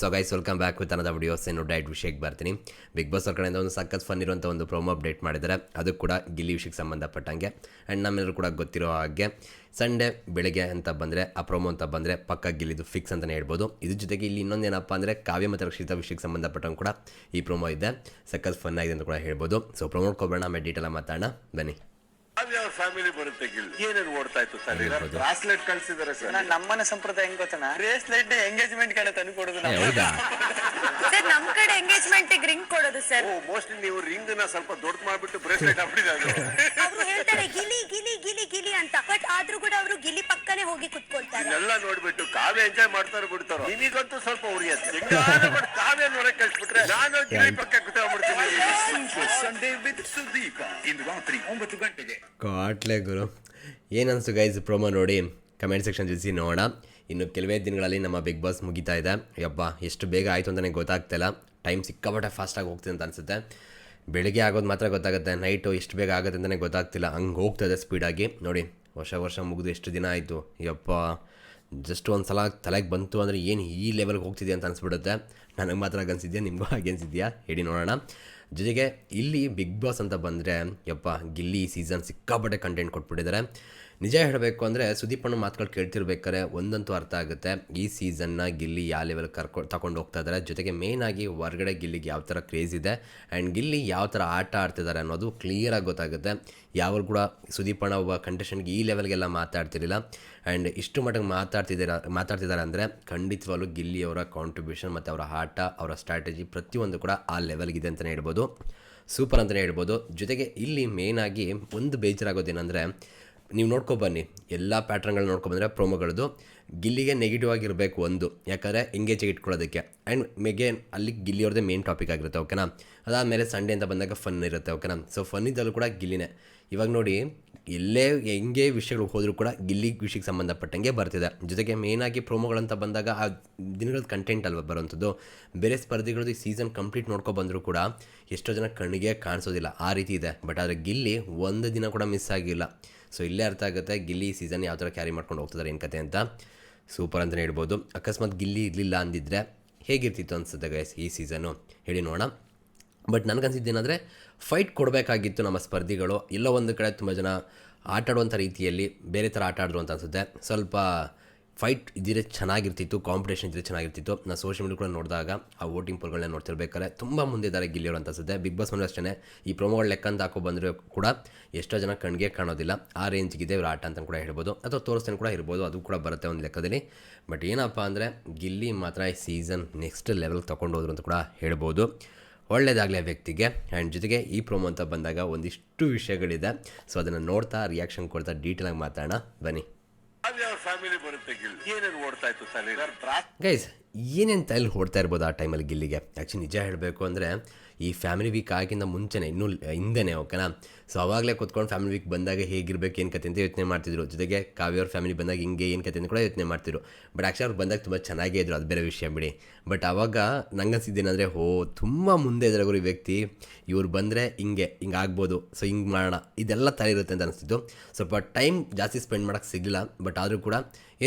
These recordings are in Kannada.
So guys welcome back with ಅನ್ನದ ವಿಡಿಯೋಸ್ ಏನು ಡೈಟ್ ವಿಷಯಕ್ಕೆ ಬರ್ತೀನಿ. ಬಿಗ್ ಬಾಸ್ ಅವ್ರ ಕಡೆಯಿಂದ ಒಂದು ಸಖತ್ ಫನ್ ಇರುವಂಥ ಒಂದು ಪ್ರೋಮೋ ಅಪ್ಡೇಟ್ ಮಾಡಿದ್ದಾರೆ. ಅದು ಕೂಡ ಗಿಲ್ಲಿ ವಿಷಯಕ್ಕೆ ಸಂಬಂಧಪಟ್ಟಂಗೆ ಆ್ಯಂಡ್ ನಮ್ಮೆಲ್ಲರೂ ಕೂಡ ಗೊತ್ತಿರೋ ಹಾಗೆ ಸಂಡೇ ಬೆಳಗ್ಗೆ ಅಂತ ಬಂದರೆ, ಆ ಪ್ರೋಮೋ ಅಂತ ಬಂದರೆ ಪಕ್ಕ ಗಿಲ್ಲಿದು ಫಿಕ್ಸ್ ಅಂತಲೇ ಹೇಳ್ಬೋದು. ಇದ್ರ ಜೊತೆಗೆ ಇಲ್ಲಿ ಇನ್ನೊಂದೇನಪ್ಪ ಅಂದರೆ, ಕಾವ್ಯ ಮತ್ತು ರಕ್ಷಿತ ವಿಷಯಕ್ಕೆ ಸಂಬಂಧಪಟ್ಟಂಗೆ ಕೂಡ ಈ ಪ್ರೋಮೋ ಇದೆ. ಸಖತ್ ಫನ್ ಆಗಿದೆ ಅಂತ ಕೂಡ ಹೇಳ್ಬೋದು. ಸೊ ಪ್ರೊಮೋಟ್ ಕೊಡೋಣ ಆಮೇಲೆ ಡೀಟೇಲ್ ಮಾತಾಡೋಣ. ಬನ್ನಿ. ಯಾವ ಫ್ಯಾಮಿಲಿ ಬರುತ್ತೆ ಗಿಲ್ ಏನೇನು ಓಡ್ತಾ ಇತ್ತು ಸರ್. ಬ್ರಾಸ್ಲೆಟ್ ಕಳ್ಸಿದಾರೆ ಸರ್? ನಾನ್ ನಮ್ಮನೆ ಸಂಪ್ರದಾಯ ಹೆಂಗ್ ಗೊತ್ತನ ಬ್ರೇಸ್ಲೆಟ್ ಎಂಗೇಜ್ಮೆಂಟ್ ಕಡೆ ತಂದು ಕೊಡೋದು ಏ, ಹೌದಾ? ಸರ್ ನಮ್ ಕಡೆ ಎಂಗೇಜ್ಮೆಂಟ್ ರಿಂಗ್ ಕೊಡೋದು ಸರ್. ಓ ಮೋಸ್ಟ್ಲಿ ನೀವು ರಿಂಗ್ನ ಸ್ವಲ್ಪ ದೊಡ್ಡ ಮಾಡ್ಬಿಟ್ಟು ಬ್ರೇಸ್ಲೆಟ್ ಹಾಕ್ಬಿಟ್ಟಿದ್ದಾರೆ ಅವರು ಹೇಳ್ತಾರೆ ಗಿಲಿ ಗಿಲಿ ಗಿಲಿ ಗಿಲಿ ಅಂತ. ಬಟ್ ಆದ್ರೂ ಕೂಡ ಅವರು ಗಿಲಿ ಪಕ್ಕನೆ ಹೋಗಿ ಕುತ್ಕೊಳ್ತಾರೆ. ಎಲ್ಲ ನೋಡ್ಬಿಟ್ಟು ಕಾವ್ಯ ಎಂಜಾಯ್ ಮಾಡ್ತಾರೋ ಬಿಡ್ತಾರೋ? ನಿಮಗಂತೂ ಸ್ವಲ್ಪ ಉರಿಯತ್ತೆ. ಹೆಂಗಾದ್ರೂ ಬಟ್ ಕಾವ್ಯ ನೋಡಕ್ ಕಳ್ಸ್ಬಿಟ್ರೆ ನಾನು ಗಿಳಿ ಪಕ್ಕ ಕುತ್ಕೊಂಡ್ಬಿಡ್ತೀನಿ. ಸಂಡೇ ವಿತ್ ಸುದೀಪ ಇಂದು ರಾತ್ರಿ ಒಂಬತ್ತು ಗಂಟೆಗೆ. ಕಾಟ್ಲೆ ಗುರು. ಏನನ್ಸು ಗೈಸ್ ಪ್ರೋಮೋ ನೋಡಿ ಕಮೆಂಟ್ ಸೆಕ್ಷನ್ ತಿಳಿಸಿ ನೋಡೋಣ. ಇನ್ನು ಕೆಲವೇ ದಿನಗಳಲ್ಲಿ ನಮ್ಮ ಬಿಗ್ ಬಾಸ್ ಮುಗಿತಾ ಇದೆ. ಯಪ್ಪ ಎಷ್ಟು ಬೇಗ ಆಯಿತು ಅಂತಲೇ ಗೊತ್ತಾಗ್ತಿಲ್ಲ. ಟೈಮ್ ಸಿಕ್ಕಾಪಟ್ಟೆ ಫಾಸ್ಟಾಗಿ ಹೋಗ್ತಿದೆ ಅಂತ ಅನಿಸುತ್ತೆ. ಬೆಳಿಗ್ಗೆ ಆಗೋದು ಮಾತ್ರ ಗೊತ್ತಾಗುತ್ತೆ ನೈಟು ಎಷ್ಟು ಬೇಗ ಆಗುತ್ತೆ ಅಂತಲೇ ಗೊತ್ತಾಗ್ತಿಲ್ಲ. ಹಂಗೆ ಹೋಗ್ತದೆ ಸ್ಪೀಡಾಗಿ ನೋಡಿ, ವರ್ಷ ವರ್ಷ ಮುಗಿದು ಎಷ್ಟು ದಿನ ಆಯಿತು. ಯಪ್ಪ ಜಸ್ಟ್ ಒಂದು ಸಲ ತಲೆಗೆ ಬಂತು ಅಂದರೆ ಏನು ಈ ಲೆವೆಲ್ಗೆ ಹೋಗ್ತಿದೆಯಾ ಅಂತ ಅನಿಸ್ಬಿಡುತ್ತೆ. ನನಗೆ ಮಾತ್ರ ಅನ್ಸಿದ್ಯಾ? ನಿಮಗೂ ಹಾಗೆ ಅನಿಸಿದ್ಯಾ? ಹೇಳಿ ನೋಡೋಣ. ಜೊತೆಗೆ ಇಲ್ಲಿ ಬಿಗ್ ಬಾಸ್ ಅಂತ ಬಂದರೆ, ಯಪ್ಪ, ಗಿಲ್ಲಿ ಸೀಸನ್ ಸಿಕ್ಕಾಪಟ್ಟೆ ಕಂಟೆಂಟ್ ಕೊಟ್ಬಿಟ್ಟಿದ್ದಾರೆ ನಿಜ ಹೇಳಬೇಕು ಅಂದರೆ ಸುದೀಪಣ್ಣ ಮಾತುಗಳು ಕೇಳ್ತಿರ್ಬೇಕಾದ್ರೆ ಒಂದಂತೂ ಅರ್ಥ ಆಗುತ್ತೆ. ಈ ಸೀಸನ್ನ ಗಿಲ್ಲಿ ಯಾವ ಲೆವೆಲ್ ಕರ್ಕೊ, ತಗೊಂಡು ಹೋಗ್ತಾ ಇದ್ದಾರೆ ಜೊತೆಗೆ ಮೇಯ್ನಾಗಿ ಹೊರಗಡೆ ಗಿಲ್ಲಿಗೆ ಯಾವ ಥರ ಕ್ರೇಜ್ ಇದೆ ಆ್ಯಂಡ್ ಗಿಲ್ಲಿ ಯಾವ ಥರ ಆಟ ಆಡ್ತಿದ್ದಾರೆ ಅನ್ನೋದು ಕ್ಲಿಯರಾಗಿ ಗೊತ್ತಾಗುತ್ತೆ. ಯಾವಾಗ ಕೂಡ ಸುದೀಪಣ್ಣ ಒಬ್ಬ ಕಂಟೆಸ್ಟೆಂಟ್ಗೆ ಈ ಲೆವೆಲ್ಗೆಲ್ಲ ಮಾತಾಡ್ತಿರಲಿಲ್ಲ. ಆ್ಯಂಡ್ ಇಷ್ಟು ಮಟ್ಟಿಗೆ ಮಾತಾಡ್ತಿದ್ದೀರ, ಮಾತಾಡ್ತಿದ್ದಾರೆ ಅಂದರೆ ಖಂಡಿತವಾಗ್ಲೂ ಗಿಲ್ಲಿ ಅವರ ಕಾಂಟ್ರಿಬ್ಯೂಷನ್ ಮತ್ತು ಅವರ ಆಟ, ಅವರ ಸ್ಟ್ರಾಟಜಿ ಪ್ರತಿಯೊಂದು ಕೂಡ ಆ ಲೆವೆಲ್ಗಿದೆ ಅಂತಲೇ ಹೇಳ್ಬೋದು. ಸೂಪರ್ ಅಂತಲೇ ಹೇಳ್ಬೋದು. ಜೊತೆಗೆ ಇಲ್ಲಿ ಮೇಯ್ನಾಗಿ ಒಂದು ಬೇಜಾರಾಗೋದೇನೆಂದರೆ ನೀವು ನೋಡ್ಕೊಬನ್ನಿ ಎಲ್ಲ ಪ್ಯಾಟ್ರನ್ಗಳು ನೋಡ್ಕೊಬಂದರೆ ಪ್ರೋಮೋಗಳದ್ದು ಗಿಲ್ಲಿಗೆ ನೆಗೆಟಿವ್ ಆಗಿರಬೇಕು ಒಂದು. ಯಾಕಂದರೆ ಎಂಗೇಜಾಗಿ ಇಟ್ಕೊಳ್ಳೋದಕ್ಕೆ. ಆ್ಯಂಡ್ ಮೇಗೇನ್ ಅಲ್ಲಿ ಗಿಲ್ಲಿಯವ್ರದ್ದೇ ಮೇನ್ ಟಾಪಿಕ್ ಆಗಿರುತ್ತೆ ಓಕೆನಾ ಅದಾದಮೇಲೆ ಸಂಡೇ ಅಂತ ಬಂದಾಗ ಫನ್ ಇರುತ್ತೆ ಓಕೆನಾ ಸೊ ಫನ್ ಇದ್ದಲ್ಲೂ ಕೂಡ ಗಿಲ್ಲಿನೇ. ಇವಾಗ ನೋಡಿ, ಎಲ್ಲೇ ಹೆಂಗೆ ವಿಷಯಗಳು ಹೋದರೂ ಕೂಡ ಗಿಲ್ಲಿ ವಿಷಯಕ್ಕೆ ಸಂಬಂಧಪಟ್ಟಂಗೆ ಬರ್ತಿದೆ. ಜೊತೆಗೆ ಮೇಯ್ನಾಗಿ ಪ್ರೋಮೋಗಳಂತ ಬಂದಾಗ ಆ ದಿನಗಳ ಕಂಟೆಂಟ್ ಅಲ್ವಾ ಬರುವಂಥದ್ದು ಬೇರೆ ಸ್ಪರ್ಧಿಗಳದ್ದು ಈ ಸೀಸನ್ ಕಂಪ್ಲೀಟ್ ನೋಡ್ಕೊ ಬಂದರೂ ಕೂಡ ಎಷ್ಟೋ ಜನ ಕಣ್ಣಿಗೆ ಕಾಣಿಸೋದಿಲ್ಲ. ಆ ರೀತಿ ಇದೆ. ಬಟ್ ಆದರೆ ಗಿಲ್ಲಿ ಒಂದು ದಿನ ಕೂಡ ಮಿಸ್ ಆಗಿಲ್ಲ. ಸೊ ಇಲ್ಲೇ ಅರ್ಥ ಆಗುತ್ತೆ, ಗಿಲ್ಲಿ ಸೀಸನ್ ಯಾವ ಥರ ಕ್ಯಾರಿ ಮಾಡ್ಕೊಂಡು ಹೋಗ್ತಿದ್ದಾರೆ ಏನು ಕತೆ ಅಂತ. ಸೂಪರ್ ಅಂತಲೇ ಹೇಳ್ಬೋದು. ಅಕಸ್ಮಾತ್ ಗಿಲ್ಲಿ ಇರಲಿಲ್ಲ ಅಂದಿದ್ದರೆ ಹೇಗಿರ್ತಿತ್ತು ಅನ್ಸುತ್ತೆ ಗೈಸ್ ಈ ಸೀಸನು ಹೇಳಿ ನೋಡೋಣ. ಬಟ್ ನನಗನ್ಸಿದ್ದೇನೆಂದರೆ ಫೈಟ್ ಕೊಡಬೇಕಾಗಿತ್ತು ನಮ್ಮ ಸ್ಪರ್ಧಿಗಳು. ಎಲ್ಲೋ ಒಂದು ಕಡೆ ತುಂಬ ಜನ ಆಟಾಡುವಂಥ ರೀತಿಯಲ್ಲಿ ಬೇರೆ ಥರ ಆಟ ಆಡಿದ್ರು ಅಂತ ಅನಿಸುತ್ತೆ. ಸ್ವಲ್ಪ ಫೈಟ್ ಇದ್ದಿದ್ರೆ ಚೆನ್ನಾಗಿರ್ತಿತ್ತು ಕಾಂಪಿಟೇಷನ್ ಇದ್ದರೆ ಚೆನ್ನಾಗಿರ್ತಿತ್ತು. ನಾನು ಸೋಷಿಯಲ್ ಮೀಡಿಯಾ ಕೂಡ ನೋಡಿದಾಗ ಆ ವೋಟಿಂಗ್ ಪೋಲ್ಗಳನ್ನ ನೋಡ್ತಿರ್ಬೇಕಾದ್ರೆ ತುಂಬ ಮುಂದೆ ಇದ್ದಾರೆ ಗೆಲ್ಲಿಯೋರು ಅಂತ ಅನಿಸುತ್ತೆ. ಬಿಗ್ ಬಾಸ್ ಮನೆ ಅಷ್ಟೇ ಈ ಪ್ರೊಮೋಗಳು ಲೆಕ್ಕ ಅಂತ ಹಾಕೋ ಬಂದರೂ ಕೂಡ ಎಷ್ಟೋ ಜನ ಕಣ್ಗೆ ಕಾಣೋದಿಲ್ಲ. ಆ ರೇಂಜ್ಗಿದೆ ಇವ್ರ ಆಟ ಅಂತ ಕೂಡ ಹೇಳ್ಬೋದು. ಅಥವಾ ತೋರಿಸ್ತೇನೆ ಕೂಡ ಇರ್ಬೋದು. ಅದು ಕೂಡ ಬರುತ್ತೆ ಒಂದು ಲೆಕ್ಕದಲ್ಲಿ. ಬಟ್ ಏನಪ್ಪ ಅಂದರೆ ಗಿಲ್ಲಿ ಮಾತ್ರ ಈ ಸೀಸನ್ ನೆಕ್ಸ್ಟ್ ಲೆವೆಲ್ ತೊಗೊಂಡೋದ್ರು ಅಂತ ಕೂಡ ಹೇಳ್ಬೋದು. ಒಳ್ಳೆಯದಾಗಲಿ ಆ ವ್ಯಕ್ತಿಗೆ. ಆ್ಯಂಡ್ ಜೊತೆಗೆ ಈ ಪ್ರೋಮೋ ಅಂತ ಬಂದಾಗ ಒಂದಿಷ್ಟು ವಿಷಯಗಳಿದೆ. ಸೊ ಅದನ್ನು ನೋಡ್ತಾ ರಿಯಾಕ್ಷನ್ ಕೊಡ್ತಾ ಡೀಟೇಲಾಗಿ ಮಾತಾಡೋಣ. ಬನ್ನಿ. ಗೈಸ್ ಏನೇನು ತಲೆ ಹೊಡ್ತಾ ಇರ್ಬೋದು ಆ ಟೈಮಲ್ಲಿ ಗಿಲ್ಲಿಗೆ? ಆ್ಯಕ್ಚುಲಿ ನಿಜ ಹೇಳಬೇಕು ಅಂದರೆ ಈ ಫ್ಯಾಮಿಲಿ ವೀಕ್ ಆಗಿಂದ ಮುಂಚೆನೇ, ಇನ್ನೂ ಹಿಂದೆನೇ ಓಕೆನಾ ಸೊ ಅವಾಗಲೇ ಕೂತ್ಕೊಂಡು ಫ್ಯಾಮಿಲಿ ವೀಕ್ ಬಂದಾಗ ಹೇಗಿರ್ಬೇಕು, ಏನು ಕತೆ ಅಂತ ಯೋಚನೆ ಮಾಡ್ತಿದ್ರು. ಜೊತೆಗೆ ಕಾವ್ಯ ಅವ್ರ ಫ್ಯಾಮಿಲಿ ಬಂದಾಗ ಹಿಂಗೆ, ಏನು ಕತೆ ಅಂತ ಕೂಡ ಯೋಚನೆ ಮಾಡ್ತಿದ್ರು. ಬಟ್ ಆ್ಯಕ್ಚುಲಿ ಅವ್ರು ಬಂದಾಗ ತುಂಬ ಚೆನ್ನಾಗೇ ಇದ್ರು, ಅದು ಬೇರೆ ವಿಷಯ ಬಿಡಿ. ಬಟ್ ಅವಾಗ ನಂಗನ್ಸಿದ್ದೇನೆಂದರೆ ಓ ತುಂಬ ಮುಂದೆ ಇದ್ದಾರೆ ಗುರು ಈ ವ್ಯಕ್ತಿ. ಇವ್ರು ಬಂದರೆ ಹಿಂಗೆ ಹಿಂಗೆ ಆಗ್ಬೋದು. ಸೊ ಹಿಂಗೆ ಮಾಡೋಣ. ಇದೆಲ್ಲ ತಲೆ ಇರುತ್ತೆ ಅಂತ ಅನಿಸ್ತಿತ್ತು. ಸ್ವಲ್ಪ ಟೈಮ್ ಜಾಸ್ತಿ ಸ್ಪೆಂಡ್ ಮಾಡೋಕ್ಕೆ ಸಿಗಲಿಲ್ಲ. ಬಟ್ ಆದರೂ ಕೂಡ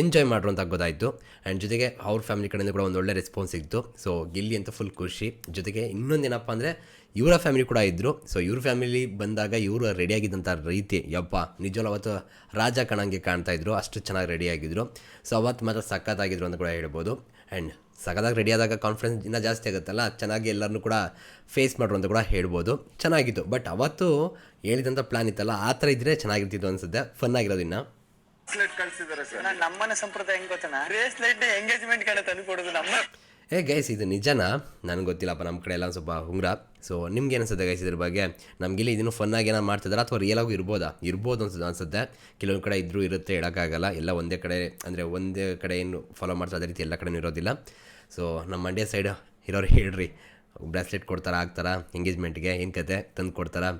ಎಂಜಾಯ್ ಮಾಡ್ರು ಅಂತ ಗೊತ್ತಾಯಿತು. ಆ್ಯಂಡ್ ಜೊತೆಗೆ ಅವ್ರ ಫ್ಯಾಮಿಲಿ ಕಡೆಯಿಂದ ಕೂಡ ಒಂದು ಒಳ್ಳೆ ರೆಸ್ಪಾನ್ಸ್ ಸಿಕ್ತು ಸೊ ಗಿಲ್ಲಿ ಅಂತ ಫುಲ್ ಖುಷಿ. ಜೊತೆಗೆ ಇನ್ನೊಂದೇನಪ್ಪ ಅಂದರೆ, ಇವರ ಫ್ಯಾಮಿಲಿ ಕೂಡ ಇದ್ದರು ಸೊ ಇವ್ರ ಫ್ಯಾಮಿಲಿ ಬಂದಾಗ ಇವರು ರೆಡಿಯಾಗಿದ್ದಂಥ ರೀತಿ, ಯಪ್ಪ ನಿಜವಲ್ಲ ಅವತ್ತು ರಾಜ ಕಣಂಗೆ ಕಾಣ್ತಾ ಇದ್ರು. ಅಷ್ಟು ಚೆನ್ನಾಗಿ ರೆಡಿಯಾಗಿದ್ದರು ಸೊ ಅವತ್ತು ಮಾತ್ರ ಸಖತ್ತಾಗಿದ್ರು ಅಂತ ಕೂಡ ಹೇಳ್ಬೋದು. ಆ್ಯಂಡ್ ಸಖತ್ತಾಗಿ ರೆಡಿ ಆದಾಗ ಕಾನ್ಫಿಡೆನ್ಸ್ ಇನ್ನೂ ಜಾಸ್ತಿ ಆಗುತ್ತಲ್ಲ, ಚೆನ್ನಾಗಿ ಎಲ್ಲರನ್ನೂ ಕೂಡ ಫೇಸ್ ಮಾಡ್ರು ಅಂತ ಕೂಡ ಹೇಳ್ಬೋದು. ಚೆನ್ನಾಗಿತ್ತು. ಬಟ್ ಅವತ್ತು ಹೇಳಿದಂಥ ಪ್ಲ್ಯಾನ್ ಇತ್ತಲ್ಲ, ಆ ಥರ ಇದ್ದರೆ ಚೆನ್ನಾಗಿರ್ತಿತ್ತು ಅನಿಸುತ್ತೆ. ಫನ್ ಆಗಿರೋದು ಬ್ರಾಸ್ಲೆಟ್ ಕಳ್ಸಿದಾರೆ ಸರ್ ನಾನ್ ನಮ್ಮನೆ ಸಂಪ್ರದಾಯ ಹೆಂಗ್ ಗೊತ್ತನ ಬ್ರೇಸ್ಲೆಟ್ ಎಂಗೇಜ್ಮೆಂಟ್ ಕಡೆ ತಂದು ಕೊಡುದು ನಮ್ಮ. ಏ ಗೈಸ್ ಇದು ನಿಜನಾ? ನನಗೆ ಗೊತ್ತಿಲ್ಲಪ್ಪ ನಮ್ಮ ಕಡೆ ಎಲ್ಲ ಒಂದು ಸ್ವಲ್ಪ ಹುಂಗ್ರ ಸೊ ನಿಮ್ಗೆ ಅನಿಸುತ್ತೆ ಗೈಸ್ ಇದ್ರ ಬಗ್ಗೆ? ನಮಗಿಲ್ಲಿ ಇದನ್ನು ಫನ್ನಾಗಿ ಏನೋ ಮಾಡ್ತಿದ್ದಾರೆ ಅಥವಾ ರಿಯಲ್ ಆಗಿ ಇರ್ಬೋದಾ? ಇರ್ಬೋದು ಅನ್ಸುತ್ತೆ ಅನ್ಸುತ್ತೆ. ಕೆಲವೊಂದು ಕಡೆ ಇದ್ರೂ ಇರುತ್ತೆ ಹೇಳೋಕ್ಕಾಗಲ್ಲ. ಎಲ್ಲ ಒಂದೇ ಕಡೆ ಅಂದರೆ ಒಂದೇ ಕಡೆ ಏನು ಫಾಲೋ ಮಾಡ್ತಾರೆ ಅದೇ ರೀತಿ ಎಲ್ಲ ಕಡೆ ಇರೋದಿಲ್ಲ. ಸೊ ನಮ್ಮ ಮಂಡ್ಯ ಸೈಡ್ ಇರೋರು ಹೇಳ್ರಿ. ಬ್ರಾಸ್ಲೆಟ್ ಕೊಡ್ತಾರಾ ಆಗ್ತಾರಾ ಎಂಗೇಜ್ಮೆಂಟ್ಗೆ ಏನು ಕತೆ? ತಂದು ಕೊಡ್ತಾರಾ?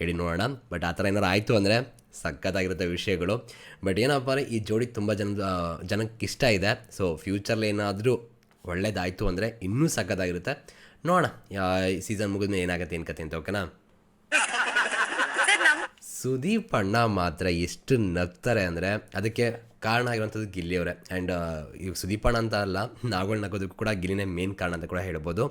ಹೇಳಿ ನೋಡೋಣ. ಬಟ್ ಆ ಥರ ಏನಾರು ಆಯಿತು ಅಂದರೆ ಸಖತ್ತಾಗಿರುತ್ತೆ ವಿಷಯಗಳು. ಬಟ್ ಏನಪ್ಪ ಅಂದರೆ ಈ ಜೋಡಿ ತುಂಬ ಜನ ಜನಕ್ಕೆ ಇಷ್ಟ ಇದೆ. ಸೊ ಫ್ಯೂಚರ್ಲಿ ಏನಾದರೂ ಒಳ್ಳೇದಾಯಿತು ಅಂದರೆ ಇನ್ನೂ ಸಖತ್ತಾಗಿರುತ್ತೆ. ನೋಡೋಣ ಈ ಸೀಸನ್ ಮುಗಿದ್ಮೇಲೆ ಏನಾಗುತ್ತೆ, ಏನು ಕತೆ ಅಂತ ಓಕೆನಾ ಸುದೀಪ್ ಅಣ್ಣ ಮಾತ್ರ ಎಷ್ಟು ನಗ್ತಾರೆ ಅಂದರೆ ಅದಕ್ಕೆ ಕಾರಣ ಆಗಿರುವಂಥದ್ದು ಗಿಲ್ಲಿಯವರೇ. ಆ್ಯಂಡ್ ಈಗ ಸುದೀಪ್ ಅಣ್ಣ ಅಂತ ಅಲ್ಲ ನಾವುಗಳು ನಗೋದಕ್ಕೂ ಕೂಡ ಗಿಲ್ಲಿನೇ ಮೇನ್ ಕಾರಣ ಅಂತ ಕೂಡ ಹೇಳ್ಬೋದು.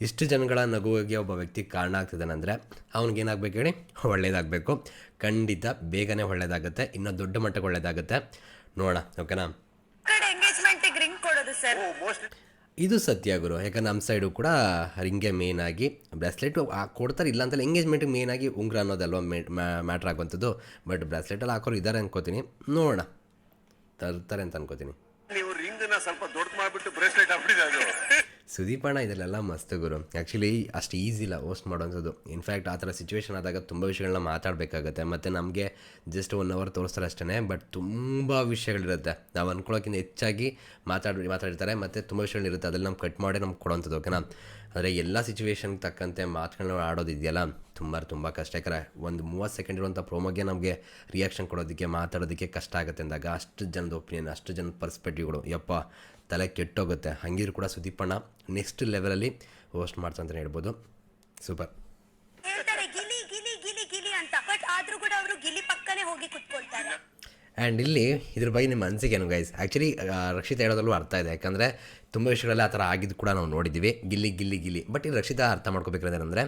ಇಷ್ಟು ಜನಗಳ ನಗುವಿಗೆ ಒಬ್ಬ ವ್ಯಕ್ತಿ ಕಾರಣ ಆಗ್ತಿದ್ದಾನೆ ಅಂದರೆ ಅವ್ನಿಗೇನಾಗಬೇಕು ಹೇಳಿ? ಒಳ್ಳೆಯದಾಗಬೇಕು ಖಂಡಿತ ಬೇಗನೆ ಒಳ್ಳೆಯದಾಗುತ್ತೆ ಇನ್ನೂ ದೊಡ್ಡ ಮಟ್ಟಕ್ಕೆ ಒಳ್ಳೆಯದಾಗುತ್ತೆ ನೋಡೋಣ ಓಕೆನಾ? ಇದು ಸತ್ಯ ಗುರು. ಯಾಕಂದ್ರೆ ನಮ್ಮ ಸೈಡು ಕೂಡ ರಿಂಗೆ ಮೇನ್ ಆಗಿ ಬ್ರಾಸ್ಲೆಟ್ ಕೊಡ್ತಾರೆ ಇಲ್ಲ ಅಂತಲ್ಲ ಎಂಗೇಜ್ಮೆಂಟಿಗೆ ಮೇನ್ ಆಗಿ ಉಂಗ್ರ ಅನ್ನೋದಲ್ವ ಮ್ಯಾಟ್ರ್ ಆಗುವಂಥದ್ದು. ಬಟ್ ಬ್ರಾಸ್ಲೆಟಲ್ಲಿ ಹಾಕೋರು ಇದ್ದಾರೆ ಅನ್ಕೋತೀನಿ. ನೋಡೋಣ. ತರ್ತಾರೆ ಅಂತ ಅನ್ಕೋತೀನಿ. ನೀವು ರಿಂಗ್ನ ಸ್ವಲ್ಪ ದೊಡ್ಡ ಮಾಡಿಬಿಟ್ಟು ಬ್ರೇಸ್ಲೆಟ್ ಹಾಕ್ಬಿಟ್ಟಿದೆ ಅದು. ಸುದೀಪ್ ಅಣ್ಣ ಇದರಲ್ಲೆಲ್ಲ ಮಸ್ತ್ ಗುರು. ಆ್ಯಕ್ಚುಲಿ ಅಷ್ಟು ಈಸಿ ಇಲ್ಲ ಹೋಸ್ಟ್ ಮಾಡೋವಂಥದ್ದು ಇನ್ಫ್ಯಾಕ್ಟ್ ಆ ಥರ ಸಿಚುವೇಶನ್ ಆದಾಗ ತುಂಬ ವಿಷಯಗಳನ್ನ ಮಾತಾಡಬೇಕಾಗತ್ತೆ. ಮತ್ತು ನಮಗೆ ಜಸ್ಟ್ ಒನ್ ಅವರ್ ತೋರಿಸ್ತಾರೆ ಅಷ್ಟೇ ಬಟ್ ತುಂಬ ವಿಷಯಗಳಿರುತ್ತೆ. ನಾವು ಅಂದ್ಕೊಳ್ಳೋಕ್ಕಿಂತ ಹೆಚ್ಚಾಗಿ ಮಾತಾಡಿ, ಮಾತಾಡಿರ್ತಾರೆ, ಮತ್ತು ತುಂಬ ವಿಷಯಗಳಿರುತ್ತೆ ಅದರಲ್ಲಿ ನಮ್ಮ ಕಟ್ ಮಾಡಿ ನಮ್ಗೆ ಕೊಡೋವಂಥದ್ದು ಓಕೆನಾ ಆದರೆ ಎಲ್ಲ ಸಿಚುವೇಶನ್ಗೆ ತಕ್ಕಂತೆ ಮಾತುಗಳನ್ನ ಆಡೋದಿದೆಯಲ್ಲ ತುಂಬ ತುಂಬ ಕಷ್ಟಕರ ಒಂದು ಮೂವತ್ತು ಸೆಕೆಂಡ್ ಇರುವಂಥ ಪ್ರೋಮೋಗೆ ನಮಗೆ ರಿಯಾಕ್ಷನ್ ಕೊಡೋದಕ್ಕೆ, ಮಾತಾಡೋದಕ್ಕೆ ಕಷ್ಟ ಆಗುತ್ತೆ ಅಂದಾಗ ಅಷ್ಟು ಜನದ ಒಪಿನಿಯನ್ ಅಷ್ಟು ಜನದ ಪರ್ಸ್ಪೆಕ್ಟಿವ್ಗಳು ಯಪ್ಪ. ತಲೆ ಕೆಟ್ಟೋಗುತ್ತೆ. ಹಂಗಿರು ಕೂಡ ಸುದೀಪಣ್ಣ ನೆಕ್ಸ್ಟ್ ಲೆವೆಲಲ್ಲಿ ಹೋಸ್ಟ್ ಮಾಡ್ತಾ ಅಂತಲೇ ಹೇಳ್ಬೋದು. ಸೂಪರ್ ಹೇಳ್ತಾರೆ ಗಿಲಿ ಗಿಲಿ ಗಿಲಿ ಗಿಲಿ ಅಂತ. ಬಟ್ ಆದ್ರೂ ಕೂಡ ಅವರು ಗಿಲಿ ಪಕ್ಕನೆ ಹೋಗಿ ಕುತ್ಕೊಳ್ತಾರೆ. ಆ್ಯಂಡ್ ಇಲ್ಲಿ ಇದ್ರ ಬಗ್ಗೆ ನಿಮ್ಮ ಅನಿಸಿಕೆ ಏನು ಗೈಸ್ ಆ್ಯಕ್ಚುಲಿ ರಕ್ಷಿತ ಹೇಳೋದಲ್ಲೂ ಅರ್ಥ ಇದೆ. ಯಾಕಂದರೆ ತುಂಬ ವಿಷಯಗಳಲ್ಲಿ ಆ ಥರ ಆಗಿದ್ದು ಕೂಡ ನಾವು ನೋಡಿದ್ದೀವಿ. ಗಿಲ್ಲಿ ಗಿಲ್ಲಿ ಗಿಲ್ಲಿ. ಬಟ್ ಇಲ್ಲಿ ರಕ್ಷಿತ ಅರ್ಥ ಮಾಡ್ಕೋಬೇಕಾದ್ರೆ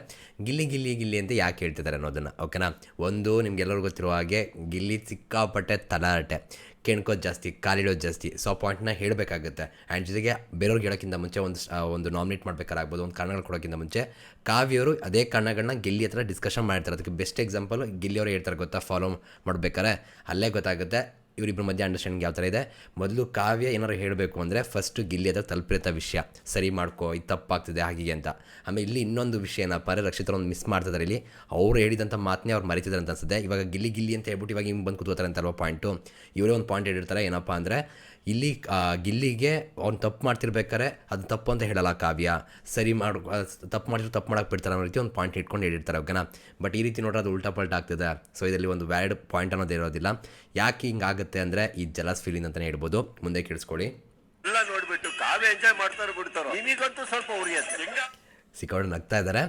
ಗಿಲ್ಲಿ ಗಿಲ್ಲಿ ಗಿಲ್ಲಿ ಅಂತ ಯಾಕೆ ಹೇಳ್ತಿದ್ದಾರೆ ಅನ್ನೋದನ್ನು, ಓಕೆನಾ? ಒಂದು ನಿಮ್ಗೆಲ್ಲರಿಗೂ ಗೊತ್ತಿರೋ ಹಾಗೆ ಗಿಲ್ಲಿ ಸಿಕ್ಕಾಪಟ್ಟೆ ತಲಾಟೆ ಕೆಣ್ಕೋದು ಜಾಸ್ತಿ, ಕಾಲಿಡೋದು ಜಾಸ್ತಿ. ಸೊ ಆ ಪಾಯಿಂಟ್ನ ಹೇಳಬೇಕಾಗುತ್ತೆ. ಆ್ಯಂಡ್ ಜೊತೆಗೆ ಬೇರೆಯವ್ರಿಗೆ ಹೇಳೋಕ್ಕಿಂತ ಮುಂಚೆ ಒಂದು ಒಂದು ನಾಮಿನೇಟ್ ಮಾಡಬೇಕಾಗ್ಬೋದು ಒಂದು ಕಾರಣಗಳು ಕೊಡೋಕ್ಕಿಂತ ಮುಂಚೆ, ಕಾವ್ಯವರು ಅದೇ ಕಾರಣಗಳನ್ನ ಗಿಲ್ಲಿ ಹತ್ರ ಡಿಸ್ಕಷನ್ ಮಾಡ್ತಾರೆ. ಅದಕ್ಕೆ ಬೆಸ್ಟ್ ಎಕ್ಸಾಂಪಲ್ ಗಿಲ್ಲಿಯವರು ಹೇಳ್ತಾರೆ ಗೊತ್ತಾ? ಫಾಲೋ ಮಾಡ್ಬೇಕಾರೆ ಅಲ್ಲೇ ಗೊತ್ತಾಗುತ್ತೆ. ಇವರಿಬ್ಬರ ಮಧ್ಯೆ ಅಂಡರ್ಸ್ಟ್ಯಾಂಡಿಂಗ್ ಯಾವ ಥರ ಇದೆ? ಮೊದಲು ಕಾವ್ಯ ಏನಾರು ಹೇಳಬೇಕು ಅಂದರೆ ಫಸ್ಟು ಗಿಲ್ಲಿ ಹತ್ರ ತಲುಪಿರತ್ತ ವಿಷಯ. ಸರಿ ಮಾಡ್ಕೋ, ಇದು ತಪ್ಪಾಗ್ತಿದೆ ಹಾಗೆ ಅಂತ. ಆಮೇಲೆ ಇಲ್ಲಿ ಇನ್ನೊಂದು ವಿಷಯ ಏನಪ್ಪ ಅಂದರೆ ಒಂದು ಮಿಸ್ ಮಾಡ್ತಿದ್ದಾರೆ ಇಲ್ಲಿ. ಅವ್ರು ಹೇಳಿದಂಥ ಮಾತನ್ನೇ ಅವ್ರು ಮರಿತಿದ್ದಾರೆ ಅಂತ ಅನ್ಸುತ್ತೆ. ಇವಾಗ ಗಿಲ್ಲಿ ಗಿಲ್ಲಿ ಅಂತ ಹೇಳ್ಬಿಟ್ಟು ಇವಾಗ ಹಿಂಗೆ ಬಂದು ಕೂತ್ಕೋತಾರೆ ಅಂತಲ್ವ ಪಾಯಿಂಟು ಇವರೇ ಒಂದು ಪಾಯಿಂಟ್ ಹೇಳಿರ್ತಾರೆ ಏನಪ್ಪ ಅಂದರೆ ಇಲ್ಲಿ ಗಿಲ್ಲಿಗೆ ಅವ್ನು ತಪ್ಪು ಮಾಡ್ತಿರ್ಬೇಕಾರೆ ಅದು ತಪ್ಪು ಅಂತ ಹೇಳಲ್ಲ ಕಾವ್ಯ. ಸರಿ ಮಾಡು ತಪ್ಪು ಮಾಡಿದ್ರು ತಪ್ಪು ಮಾಡಕ್ಕೆ ಬಿಡ್ತಾರೆ ಅನ್ನೋ ರೀತಿ ಒಂದು ಪಾಯಿಂಟ್ ಇಟ್ಕೊಂಡು ಹೇಳಿರ್ತಾರೆ ಓಕೆನಾ ಬಟ್ ಈ ರೀತಿ ನೋಡ್ರೆ ಅದು ಉಲ್ಟಾ ಪಲ್ಟಾ ಆಗ್ತಿದೆ. ಸೊ ಇದರಲ್ಲಿ ಒಂದು ವ್ಯಾಲಿಡ್ ಪಾಯಿಂಟ್ ಅನ್ನೋದು ಇರೋದಿಲ್ಲ. ಯಾಕೆ ಹಿಂಗಾಗುತ್ತೆ ಅಂದರೆ ಈ ಜಲಸ್ ಫೀಲಿಂಗ್ ಅಂತಲೇ ಹೇಳ್ಬೋದು. ಮುಂದೆ ಕೇಳಿಸ್ಕೊಳ್ಳಿ. ಎಲ್ಲ ನೋಡ್ಬಿಟ್ಟು ಕಾವ್ಯ ಎಂಜಾಯ್ ಮಾಡ್ತಾರೆ ಬಿಡ್ತಾರೆ? ನಿಮಗಂತೂ ಸ್ವಲ್ಪ ಹೆಂಗ? ನಗ್ತಾ ಇದ್ದಾರೆ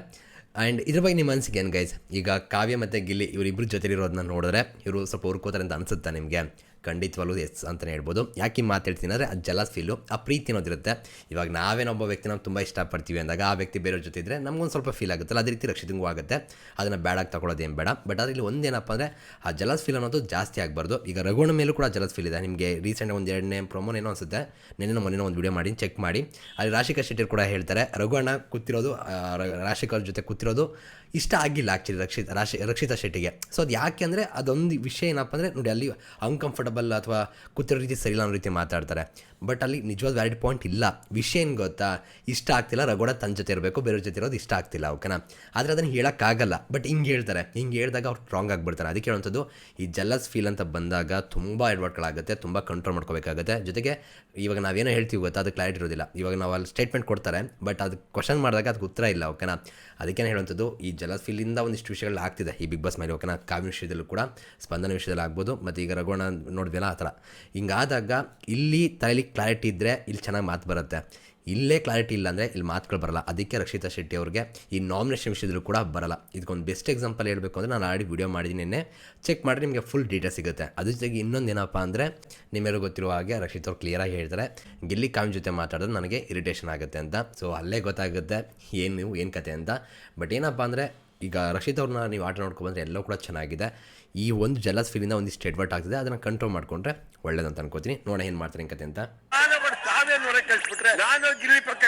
ಆ್ಯಂಡ್ ಇದ್ರ ಬಗ್ಗೆ ನಿಮ್ಮ ಅನಿಸಿಕೆ ಏನು ಗೈಸ್ ಈಗ ಕಾವ್ಯ ಮತ್ತು ಗಿಲ್ಲಿ ಇವರಿಬ್ಬರು ಜೊತೆಲಿರೋದನ್ನ ನೋಡಿದ್ರೆ ಇವರು ಸ್ವಲ್ಪ ಹುರ್ಕೋತಾರೆ ಅಂತ ಅನಿಸುತ್ತಾ ನಿಮಗೆ? ಖಂಡಿತವಾಗ್ಲೂ ಎಸ್ ಅಂತಲೇ ಹೇಳ್ಬೋದು. ಯಾಕೆ ಮಾತಾಡ್ತೀನಿ ಅಂದರೆ ಅದು ಜಲಸ್ ಫೀಲು ಆ ಪ್ರೀತಿ ಅನ್ನೋದಿರುತ್ತೆ ಇವಾಗ ನಾವೇನೊಬ್ಬ ವ್ಯಕ್ತಿ ನಾವು ತುಂಬ ಇಷ್ಟಪಡ್ತೀವಿ ಅಂದಾಗ ಆ ವ್ಯಕ್ತಿ ಬೇರೆಯವ್ರ ಜೊತೆ ಇದ್ದರೆ ನಮಗೊಂದು ಸ್ವಲ್ಪ ಫೀಲ್ ಆಗುತ್ತಲ್ಲ, ಅದೇ ರೀತಿ ರಕ್ಷಿತಂಗೂ ಆಗುತ್ತೆ. ಅದನ್ನು ಬ್ಯಾಡಾಗಿ ತಗೊಳ್ಳೋದೇನು ಬೇಡ. ಬಟ್ ಅದರಲ್ಲಿ ಒಂದೇನಪ್ಪ ಅಂದರೆ ಆ ಜಲಸ್ ಫೀಲ್ ಅನ್ನೋದು ಜಾಸ್ತಿ ಆಗಬಾರ್ದು. ಈಗ ರಘುವಣ ಮೇಲೂ ಕೂಡ ಜಲಸ್ ಫೀಲ್ ಇದೆ. ನಿಮಗೆ ರೀಸೆಂಟ್ ಒಂದು ಎರಡನೇ ಪ್ರೊಮೋನ್ ಏನೋ ಅನಿಸುತ್ತೆ. ನಿನ್ನೆ ಮೊನ್ನೆ ಒಂದು ವಿಡಿಯೋ ಮಾಡಿ ಚೆಕ್ ಮಾಡಿ. ಅಲ್ಲಿ ರಾಶಿಕ ಶೆಟ್ಟಿ ಕೂಡ ಹೇಳ್ತಾರೆ ರಘುವಣ್ಣ ಕೂತಿರೋದು ರಾಶಿಕರ ಜೊತೆ ಕೂತಿರೋದು ಇಷ್ಟ ಆಗಿಲ್ಲ ಆ್ಯಕ್ಚುಲಿ ರಕ್ಷಿತ ರಾಶಿ, ರಕ್ಷಿತಾ ಶೆಟ್ಟಿಗೆ. ಸೊ ಅದು ಯಾಕೆ ಅಂದರೆ ಅದೊಂದು ವಿಷಯ ಏನಪ್ಪ ಅಂದರೆ ನೋಡಿ ಅಲ್ಲಿ ಅನ್ಕಂಫರ್ಟಬಲ್ ಅಥವಾ ಕೂತಿರೋ ರೀತಿ ಸರಿಯಿಲ್ಲ ಅನ್ನೋ ರೀತಿ ಮಾತಾಡ್ತಾರೆ. ಬಟ್ ಅಲ್ಲಿ ನಿಜವಾದ ವ್ಯಾಲಿಡ್ ಪಾಯಿಂಟ್ ಇಲ್ಲ. ವಿಷಯ ಏನು ಗೊತ್ತಾ? ಇಷ್ಟ ಆಗ್ತಿಲ್ಲ ರಗೋಡ ತನ್ನ ಜೊತೆ ಇರಬೇಕು ಬೇರೆಯವ್ರ ಜೊತೆ ಇರೋದು ಇಷ್ಟ ಆಗ್ತಿಲ್ಲ ಓಕೆನಾ ಆದರೆ ಅದನ್ನು ಹೇಳೋಕ್ಕಾಗಲ್ಲ. ಬಟ್ ಹಿಂಗೆ ಹೇಳ್ತಾರೆ. ಹಿಂಗೆ ಹೇಳಿದಾಗ ಅವ್ರು ಸ್ಟ್ರಾಂಗ್ ಆಗಿಬಿಡ್ತಾರೆ. ಅದಕ್ಕೆ ಹೇಳುವಂಥದ್ದು, ಈ ಜಲಸ್ ಫೀಲ್ ಅಂತ ಬಂದಾಗ ತುಂಬ ಎಡ್ವರ್ಟ್ಗಳಾಗುತ್ತೆ ತುಂಬ ಕಂಟ್ರೋಲ್ ಮಾಡ್ಕೋಬೇಕಾಗುತ್ತೆ. ಜೊತೆಗೆ ಇವಾಗ ನಾವೇನೋ ಹೇಳ್ತೀವಿ ಗೊತ್ತಾ? ಅದು ಕ್ಲಾರಿಟಿ ಇರೋದಿಲ್ಲ. ಇವಾಗ ನಾವು ಅಲ್ಲಿ ಸ್ಟೇಟ್ಮೆಂಟ್ ಕೊಡ್ತಾರೆ ಬಟ್ ಅದು ಕ್ವಶನ್ ಮಾಡಿದಾಗ ಅದಕ್ಕೆ ಉತ್ತರ ಇಲ್ಲ ಓಕೆನಾ ಅದಕ್ಕೇನೆ ಹೇಳುವಂಥದ್ದು, ಈ ಜಲಸ್ ಫೀಲಿಂದ ಒಂದಿಷ್ಟು ವಿಷಯಗಳು ಆಗ್ತಿದೆ ಈ ಬಿಗ್ ಬಾಸ್ ಮೇಲೆ ಓಕೆನಾ ಕಾವ್ಯ ವಿಷಯದಲ್ಲೂ ಕೂಡ, ಸ್ಪಂದನ ವಿಷಯದಲ್ಲಿ ಆಗ್ಬೋದು. ಮತ್ತು ಈಗ ರಘುವಣ ನೋಡಿದ್ವಲ್ಲ ಆ ಥರ. ಹಿಂಗಾದಾಗ ಇಲ್ಲಿ ತಲೆಯಲ್ಲಿ ಕ್ಲಾರಿಟಿ ಇದ್ದರೆ ಇಲ್ಲಿ ಚೆನ್ನಾಗಿ ಮಾತು ಬರುತ್ತೆ. ಇಲ್ಲೇ ಕ್ಲಾರಿಟಿ ಇಲ್ಲ ಅಂದರೆ ಇಲ್ಲಿ ಮಾತುಗಳು ಬರಲ್ಲ. ಅದಕ್ಕೆ ರಕ್ಷಿತಾ ಶೆಟ್ಟಿ ಅವ್ರಿಗೆ ಈ ನಾಮಿನೇಷನ್ ವಿಷಯದಲ್ಲೂ ಕೂಡ ಬರಲ್ಲ. ಇದಕ್ಕೊಂದು ಬೆಸ್ಟ್ ಎಕ್ಸಾಂಪಲ್ ಹೇಳಬೇಕು ಅಂದರೆ ನಾನು ಆಲ್ರೆಡಿ ವೀಡಿಯೋ ಮಾಡಿದ್ದೀನಿ ನಿನ್ನೆ. ಚೆಕ್ ಮಾಡಿ ನಿಮಗೆ ಫುಲ್ ಡೀಟೇಲ್ ಸಿಗುತ್ತೆ. ಅದ್ರ ಜೊತೆಗೆ ಇನ್ನೊಂದು ಏನಪ್ಪ ಅಂದರೆ ನಿಮ್ಮೆಲ್ಲರೂ ಗೊತ್ತಿರುವ ಹಾಗೆ ರಕ್ಷಿತ್ ಅವ್ರು ಕ್ಲಿಯರಾಗಿ ಹೇಳ್ತಾರೆ. ಗಿಲ್ಲಿ ಕಾಮ್ ಜೊತೆ ಮಾತಾಡೋದು ನನಗೆ ಇರಿಟೇಷನ್ ಆಗುತ್ತೆ ಅಂತ. ಸೊ ಅಲ್ಲೇ ಗೊತ್ತಾಗುತ್ತೆ ಏನು ಏನು ಕತೆ ಅಂತ. ಬಟ್ ಏನಪ್ಪ ಅಂದರೆ ಈಗ ರಕ್ಷಿತ್ ಅವ್ರನ್ನ ನೀವು ಆಟ ನೋಡ್ಕೊಬಂದ್ರೆ ಎಲ್ಲೋ ಕೂಡ ಚೆನ್ನಾಗಿದೆ. ಈ ಒಂದು ಜಲಸ್ ಫೀಲಿಂದ ಒಂದಿಷ್ಟು ಎಡ್ವರ್ಟ್ ಆಗ್ತಿದೆ ಅದನ್ನು ಕಂಟ್ರೋಲ್ ಮಾಡಿಕೊಂಡ್ರೆ ಒಳ್ಳೇದಂತ ಅನ್ಕೋತೀನಿ. ನೋಡೋಣ ಏನು ಮಾಡ್ತಾರೆ ಏನು ಕತೆ ಅಂತ. ನಾನು ಗಿರಿ ಪಕ್ಕ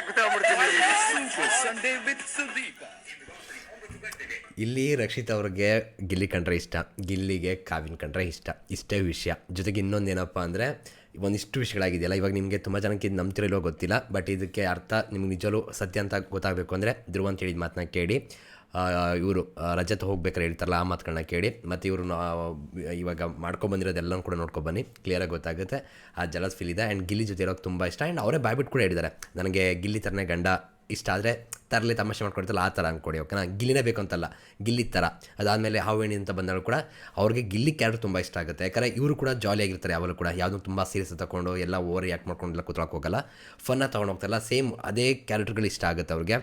ಇಲ್ಲಿ ರಕ್ಷಿತ್ ಅವ್ರಿಗೆ ಗಿಲ್ಲಿ ಕಂಡ್ರೆ ಇಷ್ಟ ಗಿಲ್ಲಿಗೆ ಕಾವಿನ ಕಂಡ್ರೆ ಇಷ್ಟ. ಇಷ್ಟೇ ವಿಷಯ. ಜೊತೆಗೆ ಇನ್ನೊಂದು ಏನಪ್ಪ ಅಂದರೆ ಒಂದಿಷ್ಟು ವಿಷಯಗಳಾಗಿದೆಯಲ್ಲ ಇವಾಗ ನಿಮಗೆ ತುಂಬ ಜನಕ್ಕೆ ಇದು ನಂಬ್ತಿರಲ್ಲೋ ಗೊತ್ತಿಲ್ಲ ಬಟ್ ಇದಕ್ಕೆ ಅರ್ಥ ನಿಮ್ಗೆ ನಿಜವೂ ಸತ್ಯ ಅಂತ ಗೊತ್ತಾಗಬೇಕು ಅಂದರೆ ಧ್ರುವ ಅಂತ ಹೇಳಿದ ಮಾತನ್ನ ಕೇಳಿ. ಇವರು ರಜತ್ ಹೋಗ್ಬೇಕಾರೆ ಹೇಳ್ತಾರಲ್ಲ ಆ ಮಾತುಗಳನ್ನ ಕೇಳಿ. ಮತ್ತು ಇವರು ಇವಾಗ ಮಾಡ್ಕೊಂಬಂದಿರೋದೆಲ್ಲನೂ ಕೂಡ ನೋಡ್ಕೊಬನ್ನಿ ಕ್ಲಿಯರಾಗಿ ಗೊತ್ತಾಗುತ್ತೆ. ಆ ಜಲಸ್ ಫೀಲ್ ಇದೆ. ಆ್ಯಂಡ್ ಗಿಲ್ಲಿ ಜೊತೆ ಇರೋಕ್ಕೆ ತುಂಬ ಇಷ್ಟ. ಆ್ಯಂಡ್ ಅವರೇ ಬಾಯ್ಬಿಟ್ಟು ಕೂಡ ಹೇಳಿದ್ದಾರೆ. ನನಗೆ ಗಿಲ್ಲಿ ಥರನೇ ಗಂಡ ಇಷ್ಟ. ಆದರೆ ತರಲೆ ತಮಾಷೆ ಮಾಡ್ಕೊಡ್ತಲ್ಲ ಆ ಥರ ಅಂದ್ಕೊಡಿ ಓಕೆನಾ? ಗಿಲ್ಲಿನೇ ಬೇಕು ಅಂತಲ್ಲ, ಗಿಲ್ಲಿ ಥರ ಅದಾದಮೇಲೆ ಹಾವೇಣಿ ಅಂತ ಬಂದಾಗ ಕೂಡ ಅವ್ರಿಗೆ ಗಿಲ್ಲಿ ಕ್ಯಾರೆಕ್ಟರ್ ತುಂಬ ಇಷ್ಟ ಆಗುತ್ತೆ. ಯಾಕಂದರೆ ಇವರು ಕೂಡ ಜಾಲಿಯಾಗಿರ್ತಾರೆ ಯಾವಾಗಲೂ ಕೂಡ. ಯಾವುದೂ ತುಂಬ ಸೀರಿಯಸ್ ತಗೊಂಡು ಎಲ್ಲ ಓವರ್ ರಿಯಾಕ್ಟ್ ಮಾಡ್ಕೊಂಡೆಲ್ಲ ಕೂತ್ಕೊಳ್ಳೋಕೆ ಹೋಗಲ್ಲ. ಫನ್ನ ತೊಗೊಂಡು ಹೋಗ್ತಾರಲ್ಲ ಸೇಮ್ ಅದೇ ಕ್ಯಾರೆಕ್ಟರ್ಗಳು ಇಷ್ಟ ಆಗುತ್ತೆ ಅವ್ರಿಗೆ.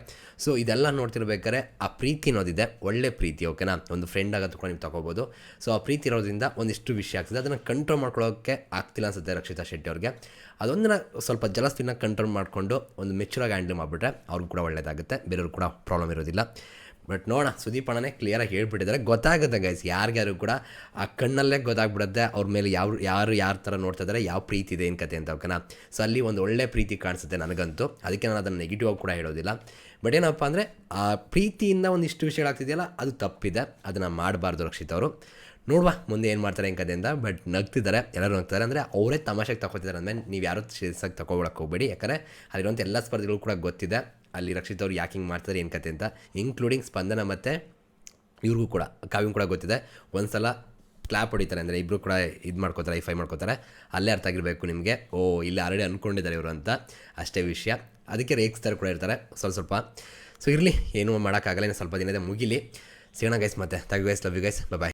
ಸೊ ಇದೆಲ್ಲ ನೋಡ್ತಿರ್ಬೇಕಾದ್ರೆ ಆ ಪ್ರೀತಿ ಅನ್ನೋದಿದೆ. ಒಳ್ಳೆ ಪ್ರೀತಿ, ಓಕೆನಾ? ಒಂದು ಫ್ರೆಂಡ್ ಆಗ ಕೂಡ ನೀವು ತಗೋಬೋದು. ಸೊ ಆ ಪ್ರೀತಿ ಇರೋದ್ರಿಂದ ಒಂದಿಷ್ಟು ವಿಷಯ ಆಗ್ತದೆ. ಅದನ್ನು ಕಂಟ್ರೋಲ್ ಮಾಡ್ಕೊಳ್ಳೋಕ್ಕೆ ಆಗ್ತಿಲ್ಲ ಅನ್ಸುತ್ತೆ ರಕ್ಷಿತಾ ಶೆಟ್ಟಿ ಅವ್ರಿಗೆ. ಅದೊಂದನ್ನು ಸ್ವಲ್ಪ ಜಲಸ್ತಿನ ಕಂಟ್ರೋಲ್ ಮಾಡಿಕೊಂಡು ಒಂದು ಮೆಚೂರಾಗಿ ಹ್ಯಾಂಡಲ್ ಮಾಡಿಬಿಟ್ರೆ ಅವ್ರಿಗೂ ಕೂಡ ಒಳ್ಳೆಯದಾಗುತ್ತೆ ಬೇರೆಯವ್ರು ಕೂಡ ಪ್ರಾಬ್ಲಮ್ ಇರೋದಿಲ್ಲ. ಬಟ್ ನೋಡೋಣ, ಸುದೀಪ್ ಅಣ್ಣನೇ ಕ್ಲಿಯರಾಗಿ ಹೇಳ್ಬಿಟ್ಟಿದ್ದಾರೆ. ಗೊತ್ತಾಗುತ್ತೆ ಗೈಸ್ ಯಾರಿಗ್ಯಾರು ಕೂಡ ಆ ಕಣ್ಣಲ್ಲೇ ಗೊತ್ತಾಗ್ಬಿಡುತ್ತೆ. ಅವ್ರ ಮೇಲೆ ಯಾವ, ಯಾರು ಯಾರ ಥರ ನೋಡ್ತಾ ಇದ್ದಾರೆ ಯಾವ ಪ್ರೀತಿ ಇದೆ ಏನು ಕತೆ ಅಂತ ಓಕೆನಾ? ಸೊ ಅಲ್ಲಿ ಒಂದು ಒಳ್ಳೆ ಪ್ರೀತಿ ಕಾಣಿಸುತ್ತೆ ನನಗಂತೂ. ಅದಕ್ಕೆ ನಾನು ಅದನ್ನು ನೆಗೆಟಿವ್ ಆಗಿ ಕೂಡ ಹೇಳೋದಿಲ್ಲ. ಬಟ್ ಏನಪ್ಪ ಅಂದರೆ, ಆ ಪ್ರೀತಿಯಿಂದ ಒಂದಿಷ್ಟು ವಿಷಯಗಳಾಗ್ತಿದೆಯಲ್ಲ ಅದು ತಪ್ಪಿದೆ. ಅದನ್ನು ಮಾಡಬಾರ್ದು ರಕ್ಷಿತ್ ಅವರು. ನೋಡುವ, ಮುಂದೆ ಏನು ಮಾಡ್ತಾರೆ ಏನು ಕತೆಯಿಂದ ಬಟ್ ನಗ್ತಿದ್ದಾರೆ, ಎಲ್ಲರೂ ನಗ್ತಾರೆ ಅಂದರೆ ಅವರೇ ತಮಾಷೆಗೆ ತಗೋತಿದ್ದಾರೆ ಅಂದಮೇಲೆ ನೀವು ಯಾರು ಸೀರಿಯಸ್ಸಾಗಿ ತಗೊಳಕ್ಕೆ ಹೋಗಬೇಡಿ. ಯಾಕಂದರೆ ಅಲ್ಲಿರುವಂಥ ಎಲ್ಲ ಸ್ಪರ್ಧೆಗಳು ಕೂಡ ಗೊತ್ತಿದೆ. ಅಲ್ಲಿ ರಕ್ಷಿತ್ ಅವ್ರು ಯಾಕೆ ಹಿಂಗೆ ಮಾಡ್ತಾರೆ ಏನು ಕತೆ ಅಂತ ಇನ್ಕ್ಲೂಡಿಂಗ್ ಸ್ಪಂದನ ಮತ್ತು ಇವ್ರಿಗೂ ಕೂಡ ಕಾವ್ಯಂ ಕೂಡ ಗೊತ್ತಿದೆ. ಒಂದು ಸಲ ಕ್ಲಾಪ್ ಹೊಡಿತಾರೆ, ಅಂದರೆ ಇಬ್ಬರು ಕೂಡ ಇದು ಮಾಡ್ಕೋತಾರೆ ಐಫೈ ಮಾಡ್ಕೋತಾರೆ. ಅಲ್ಲೇ ಅರ್ಥ ಆಗಿರಬೇಕು ನಿಮಗೆ. ಓ, ಇಲ್ಲಿ ಆಲ್ರೆಡಿ ಅಂದ್ಕೊಂಡಿದ್ದಾರೆ ಇವರು ಅಂತ ಅಷ್ಟೇ ವಿಷಯ. ಅದಕ್ಕೆ ರೇಗಿಸ್ತಾರೆ ಕೂಡ ಇರ್ತಾರೆ, ಸ್ವಲ್ಪ ಸ್ವಲ್ಪ. ಸೊ ಇರಲಿ, ಏನೂ ಮಾಡೋಕ್ಕಾಗಲ್ಲ, ಇನ್ನು ಸ್ವಲ್ಪ ದಿನದ ಮುಗಿಲಿ. ಸಿಗೋಣ ಗೈಸ್ ಮತ್ತೆ. ತಗ್ guys love you guys bye